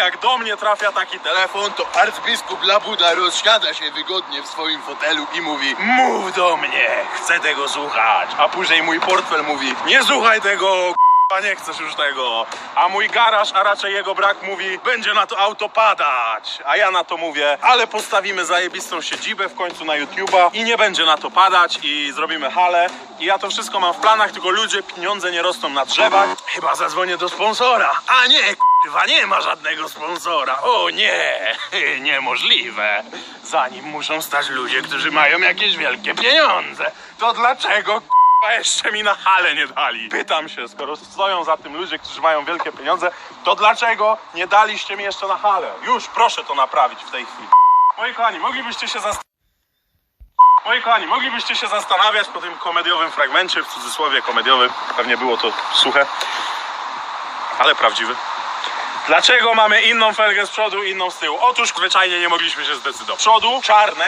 Jak do mnie trafia taki telefon, to arcybiskup Labuda rozsiada się wygodnie w swoim fotelu i mówi Mów do mnie, chcę tego słuchać. A później mój portfel mówi Nie słuchaj tego, a nie chcesz już tego. A mój garaż, a raczej jego brak mówi Będzie na to auto padać. A ja na to mówię Ale postawimy zajebistą siedzibę w końcu na YouTube'a i nie będzie na to padać i zrobimy halę. I ja to wszystko mam w planach, tylko ludzie, pieniądze nie rosną na drzewach. Chyba zadzwonię do sponsora. A nie, Chyba nie ma żadnego sponsora. O nie, niemożliwe. Zanim muszą stać ludzie, którzy mają jakieś wielkie pieniądze, to dlaczego k***a, jeszcze mi na halę nie dali? Pytam się, skoro stoją za tym ludzie, którzy mają wielkie pieniądze, to dlaczego nie daliście mi jeszcze na halę? Już proszę to naprawić w tej chwili. Moi kochani, moglibyście się zastanowić. Moi kochani, moglibyście się zastanawiać po tym komediowym fragmencie, w cudzysłowie komediowym, pewnie było to suche, ale prawdziwy. Dlaczego mamy inną felgę z przodu, inną z tyłu? Otóż zwyczajnie nie mogliśmy się zdecydować. Przodu czarne,